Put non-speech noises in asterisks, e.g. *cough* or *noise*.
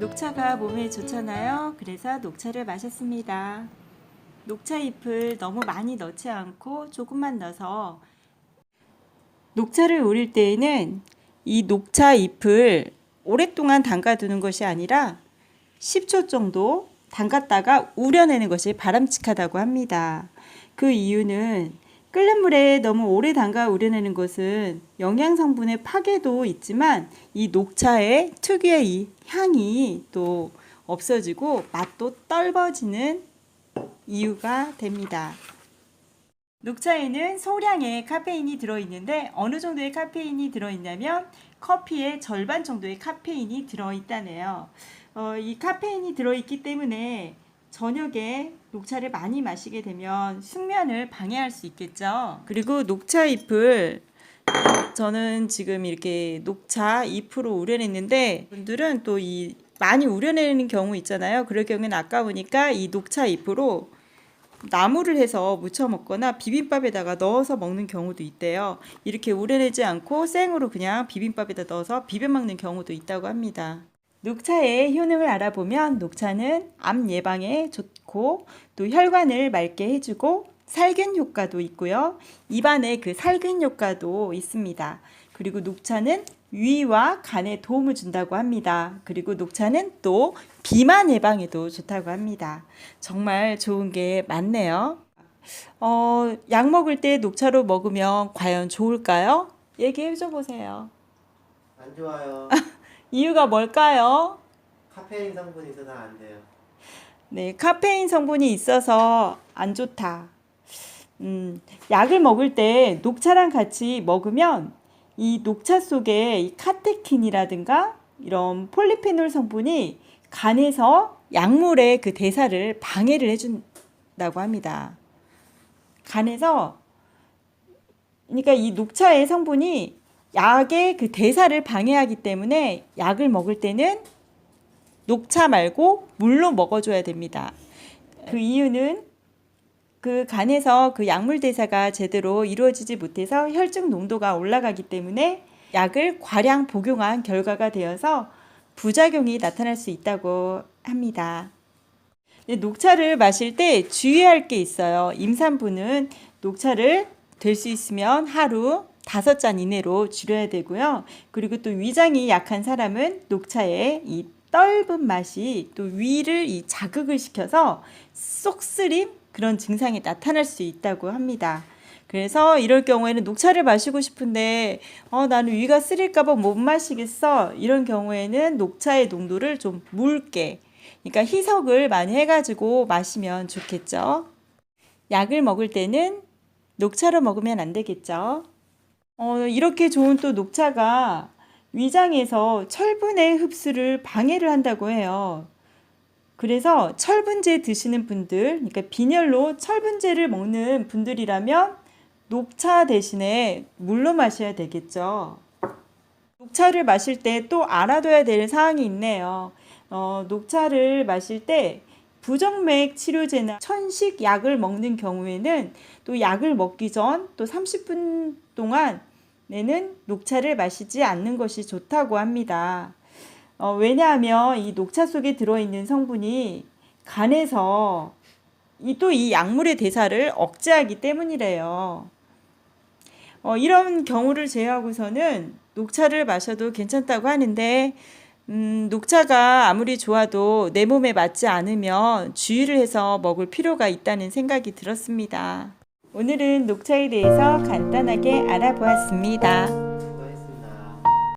녹차가 몸에 좋잖아요. 그래서 녹차를 마셨습니다. 녹차 잎을 너무 많이 넣지 않고 조금만 넣어서 녹차를 우릴 때에는 이 녹차 잎을 오랫동안 담가두는 것이 아니라 10초 정도 담갔다가 우려내는 것이 바람직하다고 합니다. 그 이유는 끓는 물에 너무 오래 담가 우려내는 것은 영양 성분의 파괴도 있지만 이 녹차의 특유의 이 향이 또 없어지고 맛도 떨어지는 이유가 됩니다. 녹차에는 소량의 카페인이 들어있는데 어느 정도의 카페인이 들어있냐면 커피의 절반 정도의 카페인이 들어있다네요. 어, 이 카페인이 들어있기 때문에 저녁에 녹차를 많이 마시게 되면 숙면을 방해할 수 있겠죠. 그리고 녹차 잎을 저는 지금 이렇게 녹차 잎으로 우려냈는데 분들은 또 이 많이 우려내는 경우 있잖아요. 그럴 경우에는 아까우니까 이 녹차 잎으로 나물을 해서 무쳐 먹거나 비빔밥에다가 넣어서 먹는 경우도 있대요. 이렇게 우려내지 않고 생으로 그냥 비빔밥에다 넣어서 비벼 먹는 경우도 있다고 합니다. 녹차의 효능을 알아보면 녹차는 암 예방에 좋고 또 혈관을 맑게 해주고 살균 효과도 있고요. 입안에 그 살균 효과도 있습니다. 그리고 녹차는 위와 간에 도움을 준다고 합니다. 그리고 녹차는 또 비만 예방에도 좋다고 합니다. 정말 좋은 게 많네요. 어, 약 먹을 때 녹차로 먹으면 과연 좋을까요? 얘기해 줘 보세요. 안 좋아요. *laughs* 이유가 뭘까요? 카페인 성분이 있어서 안 돼요. 네, 카페인 성분이 있어서 안 좋다. 음, 약을 먹을 때 녹차랑 같이 먹으면 이 녹차 속에 이 카테킨이라든가 이런 폴리페놀 성분이 간에서 약물의 그 대사를 방해를 해준다고 합니다. 간에서 그러니까 이 녹차의 성분이 약의 그 대사를 방해하기 때문에 약을 먹을 때는 녹차 말고 물로 먹어줘야 됩니다. 그 이유는 그 간에서 그 약물 대사가 제대로 이루어지지 못해서 혈중 농도가 올라가기 때문에 약을 과량 복용한 결과가 되어서 부작용이 나타날 수 있다고 합니다. 녹차를 마실 때 주의할 게 있어요. 임산부는 녹차를 될 수 있으면 하루 다섯 잔 이내로 줄여야 되고요. 그리고 또 위장이 약한 사람은 녹차의 이 떫은 맛이 또 위를 이 자극을 시켜서 쏙쓰림 그런 증상이 나타날 수 있다고 합니다. 그래서 이럴 경우에는 녹차를 마시고 싶은데 어 나는 위가 쓰릴까봐 못 마시겠어 이런 경우에는 녹차의 농도를 좀 묽게 그러니까 희석을 많이 해가지고 마시면 좋겠죠. 약을 먹을 때는 녹차로 먹으면 안 되겠죠. 어, 이렇게 좋은 또 녹차가 위장에서 철분의 흡수를 방해를 한다고 해요. 그래서 철분제 드시는 분들, 그러니까 빈혈로 철분제를 먹는 분들이라면 녹차 대신에 물로 마셔야 되겠죠. 녹차를 마실 때 또 알아둬야 될 사항이 있네요. 어, 녹차를 마실 때 부정맥 치료제나 천식 약을 먹는 경우에는 또 약을 먹기 전 또 30분 동안 에는 녹차를 마시지 않는 것이 좋다고 합니다. 어, 왜냐하면 이 녹차 속에 들어있는 성분이 간에서 또이 약물의 대사를 억제하기 때문이래요. 어, 이런 경우를 제외하고서는 녹차를 마셔도 괜찮다고 하는데 음, 녹차가 아무리 좋아도 내 몸에 맞지 않으면 주의를 해서 먹을 필요가 있다는 생각이 들었습니다. 오늘은 녹차에 대해서 간단하게 알아보았습니다.